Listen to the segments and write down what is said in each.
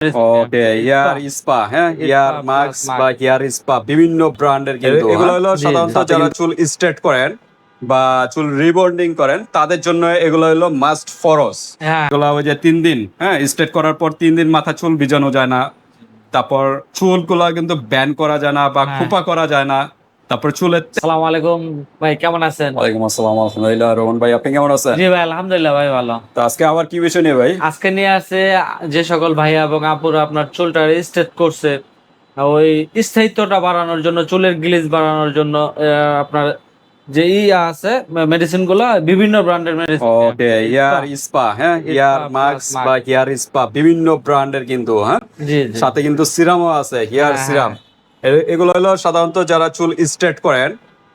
ওকে ইয়ার spa হ্যাঁ ইয়ার mask বা ইয়ার spa বিভিন্ন ব্র্যান্ডের কিন্তু এগুলো হলো সাধারণত যারা চুল স্ট্রেট করেন বা চুল রিবন্ডিং করেন তাদের জন্য এগুলো হলো মাস্ট ফরস হ্যাঁ। এগুলো ওই যে তিন দিন হ্যাঁ স্ট্রেট করার পর তিন দিন মাথা চুল ভিজানো যায় না। তারপর চুলগুলো কিন্তু ব্যান করা যায় না বা হ্যাঁ। খোপা করা যায় না। তারপর চুলের আসসালামু আলাইকুম। ভাই কেমন আছেন? ওয়ালাইকুম আসসালাম আলহামদুলিল্লাহ। রোহন ভাই আপনি কেমন আছেন? জি ভাই আলহামদুলিল্লাহ ভাই ভালো। তো আজকে আবার কি বিষয় নিয়ে ভাই? আজকে নিয়ে আসে যে সকল ভাইয়া এবং আপুরা আপনার চুলটা স্ট্রেট করছে ওই স্থায়িত্বটা বাড়ানোর জন্য চুলের গ্লিজ বাড়ানোর জন্য আহ, আপনার যে ই আছে মেডিসিনগুলা বিভিন্ন ব্র্যান্ডের মেডিসিন ওকে ইয়ার স্পা। হ্যাঁ? ইয়ার মাস্ক বা ইয়ার স্পা বিভিন্ন ব্র্যান্ডের কিন্তু হ্যাঁ? জি জি। সাথে কিন্তু সিরামও আছে হেয়ার হ্যাঁ, সিরাম। এগুলো হলো সাধারণত যারা চুল স্ট্রেট করেন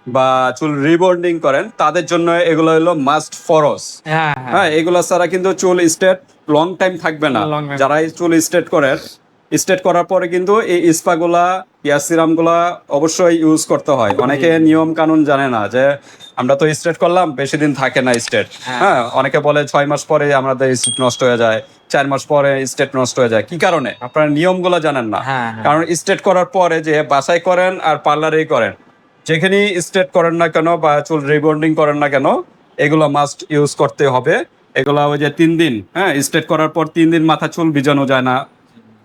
বা চুল রিবন্ডিং করেন তাদের জন্য এগুলো হলো মাস্ট ফরস হ্যাঁ হ্যাঁ। হ্যাঁ এগুলো ছাড়া কিন্তু চুল স্ট্রেট লং টাইম থাকবে না। যারা এই চুল স্ট্রেট করেন স্ট্রেট করার পরে কিন্তু এই স্পা গুলা ইয়ার সিরামগুলা অবশ্যই ইউজ করতে হয়। অনেকে নিয়ম কানুন জানে না যে আমরা তো স্ট্রেট করলাম বেশি দিন থাকে না স্ট্রেট হ্যাঁ। হ্যাঁ অনেকে বলে ছয় মাস পরে আমাদের স্ট্রেট নষ্ট হয়ে যায় চার মাস পরে স্ট্রেট নষ্ট হয়ে যায়। কি কারণে? আপনারা নিয়মগুলো জানেন না। হ্যাঁ, হ্যাঁ। কারণ স্ট্রেট করার পরে যে বাসায় করেন আর পার্লারেই করেন যেখানেই স্টেট করেন না কেন বা চুল রিবন্ডিং করেন না কেন এগুলো মাস্ট ইউজ করতে হবে। এগুলো ওই যে তিন দিন হ্যাঁ স্টেট করার পর তিন দিন মাথা চুল ভিজানো যায় না।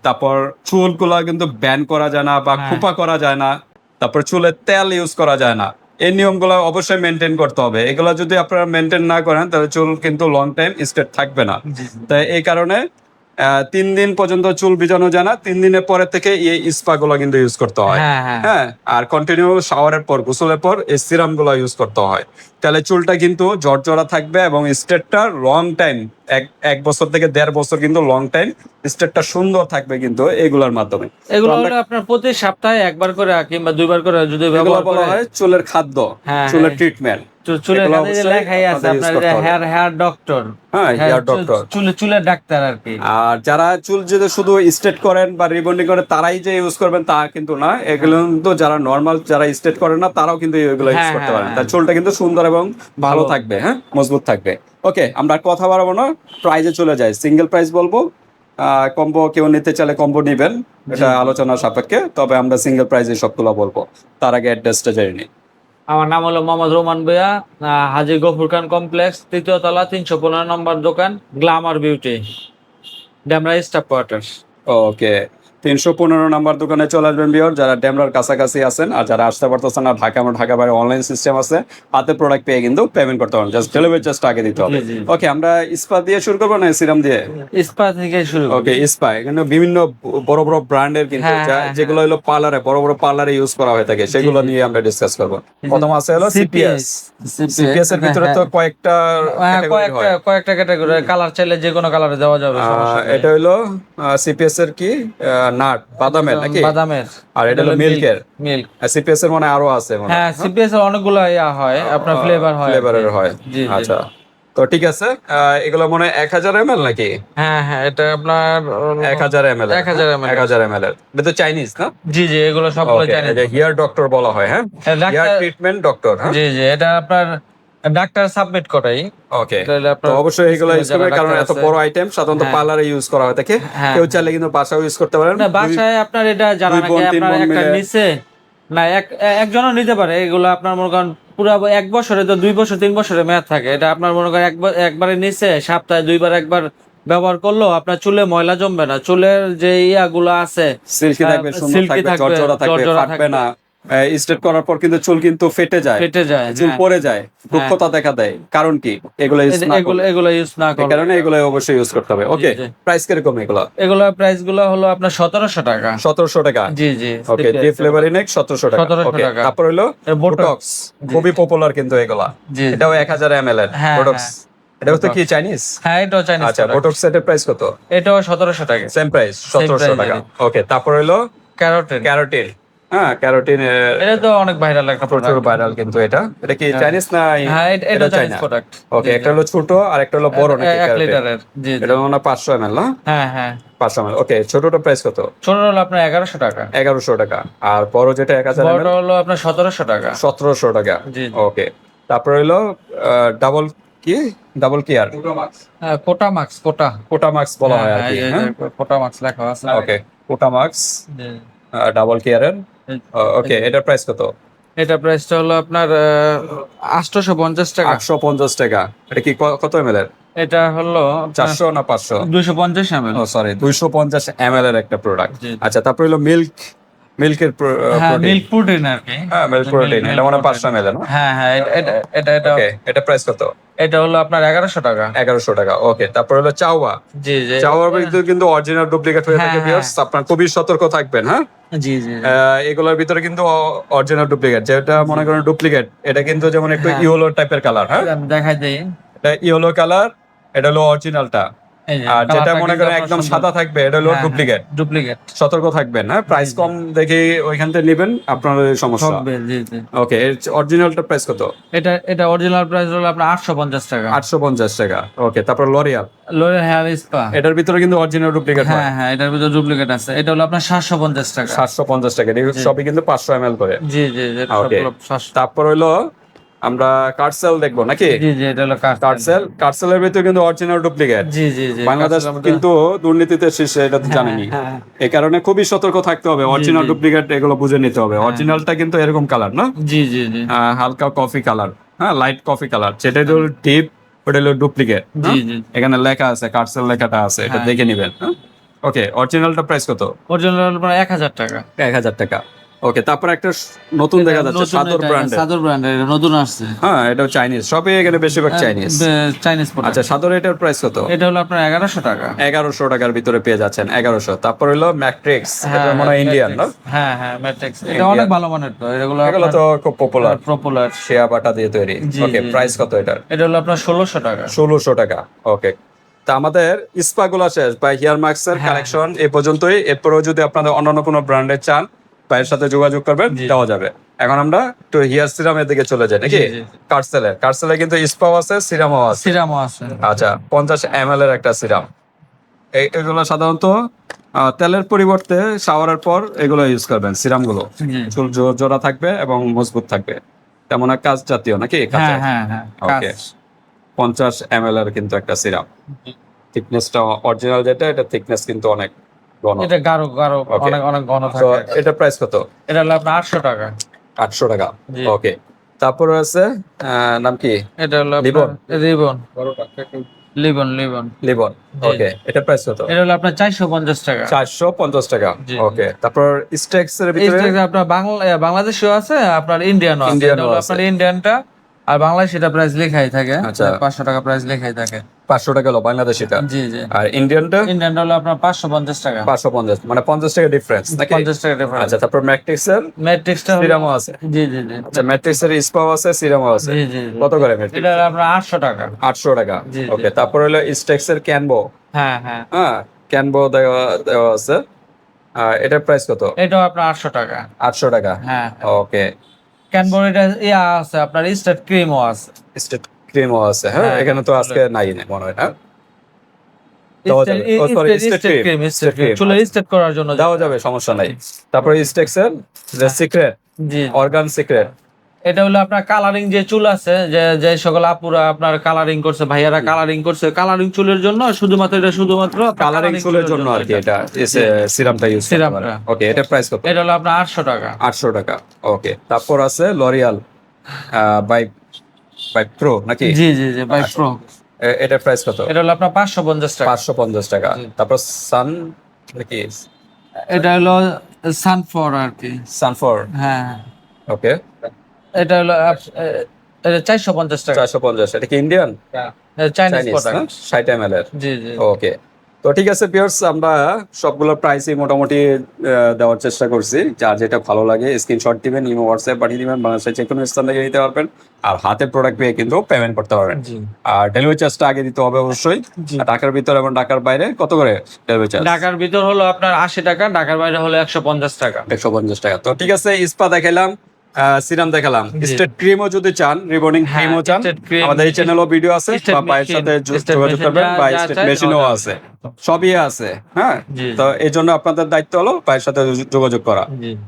তারপর চুলগুলো কিন্তু ব্যান করা যায় না বা হ্যাঁ। খোপা করা যায় না। তারপর চুলের তেল ইউজ করা যায় না। এই নিয়মগুলো অবশ্যই মেনটেন করতে হবে। এগুলো যদি আপনারা মেনটেন না করেন তাহলে চুল কিন্তু লং টাইম স্ট্রেট থাকবে না। তাই এই কারণে তিন দিন পর্যন্ত চুল ভিজানো যায় না। তিন দিনের পরে থেকে এই স্পা গুলো কিন্তু ইউজ করতে হয়। হ্যাঁ হ্যাঁ। হ্যাঁ আর কন্টিনিউ শাওয়ারের পর গোসলের পর এই সিরামগুলো ইউজ করতে হয়। তাহলে চুলটা কিন্তু জর্জরা থাকবে এবং স্টেটটা লং টাইম এক এক বছর থেকে দেড় বছর কিন্তু লং টাইম স্টেটটা সুন্দর থাকবে কিন্তু এগুলোর মাধ্যমে। এগুলো হলো আপনার প্রতি সপ্তাহে একবার করে কিংবা দুইবার করে যদি ব্যবহার করে হয় চুলের খাদ্য হ্যাঁ, চুলের হ্যাঁ। ট্রিটমেন্ট চু- চুলের এগুলো কাছে যে অবশ্যই লেখাই আছে আপনার হেয়ার হেয়ার ডক্টর হ্যাঁ হেয়ার ডক্টর চুলে চুলের ডাক্তার আর কি। আর যারা চুল যদি শুধু স্ট্রেট করেন বা রিবন্ডিং করেন তারাই যে ইউজ করবেন তা কিন্তু না। এগুলো কিন্তু যারা নর্মাল যারা স্ট্রেট করেন না তারাও কিন্তু এগুলো ইউজ হ্যাঁ, করতে হ্যাঁ, পারেন। হ্যাঁ। তার চুলটা কিন্তু সুন্দর এবং ভালো। থাকবে হ্যাঁ মজবুত থাকবে। ওকে আমরা কথা বাড়াবো না। প্রাইজে চলে যাই। সিঙ্গেল প্রাইস বলব। কম্বো কেউ নিতে চাইলে কম্বো নেবেন। এটা আলোচনা সাপেক্ষে। তবে আমরা সিঙ্গেল প্রাইজে সবগুলো বলব। তার আগে অ্যাড্রেসটা জেনে নিই। আমার নাম হলো মোহাম্মদ রোমান ভুয়া আহ, হাজী গফুর খান কমপ্লেক্স তৃতীয় তলা তিনশো পনেরো নম্বর দোকান glamour beauty Damra staff quarter okay তিনশো পনেরো নাম্বার দোকানে চলে আসবেন বিয়র যারা ডেমরার কাছাকাছি আছেন আর যারা আসতে পারতেছেন না ঢাকা আমার ঢাকা বাইরে অনলাইন সিস্টেম আছে হাতে প্রোডাক্ট পেয়ে কিন্তু পেমেন্ট করতে পারেন জাস্ট ডেলিভারি জাস্ট আগে দিতে হবে। ওকে আমরা ইস্পা দিয়ে শুরু করব না সিরাম দিয়ে? ইস্পা থেকে শুরু ওকে ইস্পা এখানে বিভিন্ন বড় বড় ব্র্যান্ডের কিন্তু হ্যাঁ, যা- হ্যাঁ, যেগুলো হলো পার্লারে বড় বড় পার্লারে ইউজ করা হয়ে থাকে সেগুলো নিয়ে আমরা ডিসকাস করব। প্রথম আছে হলো সিপিএস সিপিএস এর ভিতরে তো কয়েকটা হ্যাঁ, কয়েকটা কয়েকটা ক্যাটাগরি কালার চাইলে যে কোনো কালারে দেওয়া যাবে। এটা হলো সিপিএস এর কি? নাট বাদামের নাকি? বাদামের। আর এটা হলো মিল্কের মিল্ক সিপিএস এর? মানে আরও আছে মনে হ্যাঁ সিপিএস এর অনেকগুলো ইয়া হয় আপনার ফ্লেভার হয় ফ্লেভারের হয়। আচ্ছা। তো ঠিক আছে এগুলো মনে হয় এক হাজার এম নাকি? হ্যাঁ হ্যাঁ এটা আপনার এক হাজার এম এল 1000 ml এক হাজার এম এল এটা তো চাইনিজ না? জি জি এগুলো সবগুলো জানি হিয়ার ডক্টর বলা হয় হ্যাঁ? হ্যাঁ, হিয়ার ট্রিটমেন্ট ডক্টর জি জি এটা আপনার ডাক্তার সাবমিট করাই। ওকে তো অবশ্যই এগুলো ইউজ কারণ এত বড় আইটেম সাধারণত হ্যাঁ। পার্লারে ইউজ করা হয় থাকে। হ্যাঁ, কেউ চাইলে কিন্তু বাসাও ইউজ করতে পারেন। না বাসায় আপনার এটা দুই নাকি আপনার একটা নিচে না এক একজনও নিতে পারে। এগুলো আপনার মনে করেন পুরো এক বছরে তো দুই বছর তিন বছরের মেয়াদ থাকে। এটা আপনার মনে করেন একবার নিচে সপ্তাহে দুইবার একবার ব্যবহার করল আপনার চুলে ময়লা জমবে না। চুলের যে ইয়াগুলো আছে সিল্কি থাকবে সুন্দর থাকবে থাকবে, জর্জরা থাকবে ফাটবে না। স্ট্রেট করার পর কিন্তু চুল কিন্তু ফেটে যায়। ফেটে যায় চুল হ্যাঁ। পড়ে যায় রুক্ষতা দেখা দেয়। কারণ কি? এগুলো এগুলো এগুলো ইউজ না করে কারণে এগুলো অবশ্যই ইউজ করতে হবে। ওকে প্রাইস কীরকম এগুলো? এগুলো প্রাইসগুলো হলো আপনার সতেরোশো টাকা। সতেরোশো টাকা? জি জি ওকে ডি ফ্লেভার ইনেক সতেরোশো টাকা। 1700 ওকে টাকা। তারপর হলো বোটক্স খুবই পপুলার কিন্তু এগুলা। এটাও এক হাজার এম এল এর হ্যাঁ, বোটক্স এটা তো কি চাইনিজ হ্যাঁ এটাও চাইনিজ আচ্ছা বোটক্স সেটের প্রাইস কত? এটাও সতেরোশো টাকা। সেম প্রাইস সতেরোশো টাকা। ওকে তারপর হলো ক্যারোটেন ক্যারোটিন হ্যাঁ ক্যারোটিন এটা তো অনেক ভাইরাল একটা প্রচুর ভাইরাল কিন্তু এটা। এটা কি চাইনিজ না হ্যাঁ এটা- চাইনিজ প্রোডাক্ট ওকে একটা হলো ছোট আর একটা হলো বড় নাকি এক লিটারের। জি। এটা মনে হয় পাঁচশো এম এল না? হ্যাঁ হ্যাঁ। পাঁচশো এম এল ওকে ছোটটা প্রাইস কত? ছোট হলো আপনার এগারোশো টাকা। এগারোশো টাকা। আর বড় যেটা এক হাজার বড়টা হলো আপনার সতেরোশো টাকা। সতেরোশো টাকা। জি। ওকে তারপর হলো ডাবল কি? Double care quota marks quota quota marks বলা হয় আর কি হ্যাঁ? কোটা মার্কস লেখা আছে। ওকে কোটা মার্কস। ডাবল কেয়ারের এর? ওকে এটার প্রাইস কত? এটা প্রাইসটা হলো আপনার আটশোশো পঞ্চাশ টাকা। আটশো পঞ্চাশ টাকা। এটা কি কত এম এর? এটা হলো চারশো না পাঁচশো? দুইশো পঞ্চাশ এমএল ও সরি দুইশো পঞ্চাশ এম এর একটা প্রোডাক্ট আচ্ছা তারপরে হলো মিল্ক মিল্কের হ্যাঁ মিল্ক প্রোটিন আর কি। হ্যাঁ মিল্ক প্রোটিন এটা মানে না হ্যাঁ হ্যাঁ এটা- এটা এটা এটা প্রাইস কত? এটা হলো আপনার এগারোশো টাকা। এগারোশো টাকা ওকে তারপর হলো চাওয়া। জি জি। চাওয়ার ভিতরে কিন্তু অরিজিনাল ডুপ্লিকেট হয়ে থাকে হ্যাঁ, আপনার খুবই সতর্ক থাকবেন হ্যাঁ? জি জি এগুলোর ভিতরে কিন্তু অরিজিনাল ডুপ্লিকেট যেটা মনে করেন ডুপ্লিকেট এটা কিন্তু যেমন একটু ইয়েলো টাইপের কালার হ্যাঁ? দেখা দিই। এটা ইয়েলো কালার এটা হলো অরিজিনালটা আর যেটা মনে করেন একদম সাদা থাকবে এটা হলো হ্যাঁ, ডুপ্লিকেট ডুপ্লিকেট সতর্ক থাকবেন হ্যাঁ প্রাইস কম দেখে ওইখান থেকে নেবেন আপনার সমস্যা। হবে জি জি। ওকে এর অরিজিনালটা প্রাইস কত? এটা এটা অরিজিনাল প্রাইস হলো আপনার আটশো পঞ্চাশ টাকা। আটশো পঞ্চাশ টাকা। ওকে তারপর লরিয়াল লোরের হেয়ার স্পা এটার ভিতরে কিন্তু অরিজিনাল ডুপ্লিকেট হ্যাঁ। হ্যাঁ এটার ভিতরে ডুপ্লিকেট আছে। এটা হলো আপনার সাতশো পঞ্চাশ টাকা। সাতশো পঞ্চাশ টাকা এগুলো সবই কিন্তু পাঁচশো এম এল করে। জি জি জি এটা Okay. সবগুলো 700 তারপর হলো আমরা কার্সেল দেখব নাকি? জি জি এটা হলো কার্সেল কার্সেলের ভিতরে কিন্তু অরিজিনাল ডুপ্লিকেট জি জি জি বাংলাদেশ কিন্তু দুর্নীতিতে শীর্ষে এটা তো জানেনি হ্যাঁ। এই কারণে খুবই সতর্ক থাকতে হবে অরিজিনাল ডুপ্লিকেট এগুলো বুঝে নিতে হবে। হ্যাঁ। অরিজিনালটা কিন্তু এরকম কালার না? জি জি জি। হালকা কফি কালার হ্যাঁ লাইট কফি কালার যেটা হলো ডিপ ওটা হলো ডুপ্লিকেট জি জি এখানে লেখা আছে কার্সেল লেখাটা আছে এটা হ্যাঁ। দেখে নিবেন ওকে অরিজিনালটা প্রাইস কত? অরিজিনাল আপনার এক হাজার টাকা। এক হাজার টাকা। ওকে তারপর একটা নতুন দেখা যাচ্ছে সাদর ব্র্যান্ডের সাদর ব্র্যান্ডের নতুন আসছে। হ্যাঁ এটাও চাইনিজ সবই এখানে বেশিরভাগ চাইনিজ চাইনিজ প্রোডাক্ট আচ্ছা সাদর এটার প্রাইস কত? এটা হলো আপনার এগারোশো টাকা। এগারোশো টাকার ভিতরে পেয়ে যাচ্ছেন এগারোশো। তারপর হলো ম্যাট্রিক্স এটা হ্যাঁ, মনে ইন্ডিয়ান না হ্যাঁ হ্যাঁ ম্যাট্রিক্স এটা অনেক ভালো মানের তো এগুলো এগুলো তো খুব পপুলার পপুলার শেয়া বাটা দিয়ে তৈরি। ওকে প্রাইস কত এটার? এটা হলো আপনার ষোলোশো টাকা। ষোলোশো টাকা ওকে তা আমাদের স্পা গুলো শেষ। বা হেয়ার হ্যাঁ। এর কালেকশন এ পর্যন্তই। এরপরেও যদি আপনাদের অন্যান্য কোনো ব্র্যান্ডের চান ভাইয়ের সাথে যোগাযোগ করবেন দেওয়া যাবে। এখন আমরা একটু হেয়ার সিরামের দিকে চলে যাই নাকি। কার্সেলের কার্সেলে। কিন্তু স্পাও আছে সিরামও আছে। সিরামও আছে। আচ্ছা পঞ্চাশ এম এর একটা সিরাম। এগুলো সাধারণত তেলের পরিবর্তে শাওয়ারের পর এগুলো ইউজ করবেন সিরামগুলো চুল জোড়া থাকবে এবং মজবুত থাকবে। তেমন এক কাজ জাতীয় নাকি? হ্যাঁ হ্যাঁ হ্যাঁ ওকে পঞ্চাশ এম এর কিন্তু একটা সিরাম। থিকনেসটা অরিজিনাল যেটা এটা থিকনেস কিন্তু অনেক। এটা গাঢ় গাঢ় অনেক অনেক ঘন থাকে। এটা প্রাইস কত? এটা হলো আপনার আটশো টাকা। আটশো টাকা। ওকে তারপর আছে নাম কি? এটা হলো লিবন? রিবন। লিবন লিবন। লিবন। ওকে এটা প্রাইস কত? এটা হলো আপনার চারশো পঞ্চাশ টাকা। চারশো পঞ্চাশ টাকা। ওকে তারপর স্টেক্স এর ভিতরে? আপনার বাংলা বাংলাদেশও আছে আপনার ইন্ডিয়ানও ও আছে। আপনার ইন্ডিয়ানটা আর বাংলাদেশ এটা প্রাইস লেখাই থাকে। আচ্ছা। পাঁচশো টাকা প্রাইস লেখাই থাকে। পাঁচশো টাকা হলো বাংলাদেশিটা জি জি। আর ইন্ডিয়ানটা ইন্ডিয়ানটা হলো আপনার পাঁচশো পঞ্চাশ টাকা। পাঁচশো পঞ্চাশ মানে পঞ্চাশ টাকা ডিফারেন্স নাকি? পঞ্চাশ টাকা ডিফারেন্স আচ্ছা তারপর ম্যাট্রিক্স এর? সিরামও আছে। জি জি জি। আচ্ছা ম্যাট্রিক্স এর স্পাও আছে সিরামও আছে। জি জি। কত করে ম্যাট্রিক্স এটা আপনার আটশো টাকা। আটশো টাকা। ওকে তারপর হলো স্টেক্স এর ক্যানবো হ্যাঁ হ্যাঁ। হ্যাঁ ক্যানবো দেওয়া দেওয়া আছে। এটার প্রাইস কত? এটাও আপনার আটশো টাকা। আটশো টাকা। হ্যাঁ। ওকে ক্যানবর এটা ইয়া আছে আপনার স্টেট ক্রিমও আছে। স্টেট ক্রিমও আছে হ্যাঁ? হ্যাঁ, এখানে তো আজকে নাই মনে হয় না? করার জন্য দেওয়া যাবে সমস্যা নাই। তারপরে স্টেক্স এর যে সিক্রেট অর্গান সিক্রেট এটা হলো আপনার কালারিং যে চুল আছে যে যে সকল আপুরা আপনার কালারিং করছে ভাইয়ারা কালারিং করছে কালারিং চুলের জন্য শুধুমাত্র এটা শুধুমাত্র কালারিং চুলের জন্য আর কি এটা। সিরামটা ইউজ টা। ওকে এটা প্রাইস কত? এটা হলো আপনার আটশো টাকা। আটশো টাকা। ওকে তারপর আছে লরিয়াল বাই বাই প্রো নাকি? জি জি জি বাই প্রো এটা প্রাইস কত? এটা হলো আপনার পাঁচশো পঞ্চাশ টাকা। পাঁচশো পঞ্চাশ টাকা। তারপর সান নাকি এটা হলো সানফর আর কি। সানফর হ্যাঁ। ওকে এটা হলো এটা চারশো পঞ্চাশ টাকা। চারশো পঞ্চাশ এটা কি ইন্ডিয়ান চাইনিজ প্রোডাক্ট ষাট এম এর। জি জি ওকে তো ঠিক আছে পিয়ার্স আমরা সবগুলো প্রাইসই মোটামুটি দেওয়ার চেষ্টা করছি। যার যেটা ভালো লাগে স্ক্রিনশট দিবেন ইমো হোয়াটসঅ্যাপ পাঠিয়ে দিবেন বাংলাদেশের যে কোনো স্থান থেকে নিতে পারবেন। আর হাতে প্রোডাক্ট পেয়ে কিন্তু পেমেন্ট করতে পারবেন। আর ডেলিভারি চার্জটা আগে দিতে হবে অবশ্যই। ঢাকার ভিতরে এবং ঢাকার বাইরে কত করে ডেলিভারি চার্জ ঢাকার ভিতর হলো আপনার আশি টাকা ঢাকার বাইরে হলো একশো পঞ্চাশ টাকা। একশো পঞ্চাশ টাকা। তো ঠিক আছে ইস্পা দেখালাম সিরাম দেখালাম। স্টেট ক্রিমও যদি চান রিবর্নিং হ্যাঁ, ক্রিমও চান আমাদের এই চ্যানেলও ভিডিও আছে বা পায়ের সাথে যোগাযোগ করবেন বা স্টেট মেশিনও আছে। সবই আছে হ্যাঁ? তো এই জন্য আপনাদের দায়িত্ব হলো পায়ের সাথে যোগাযোগ করা।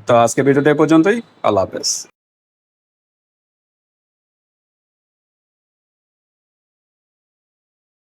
তো আজকে ভিডিওটা এই পর্যন্তই আল্লাহ হাফেজ।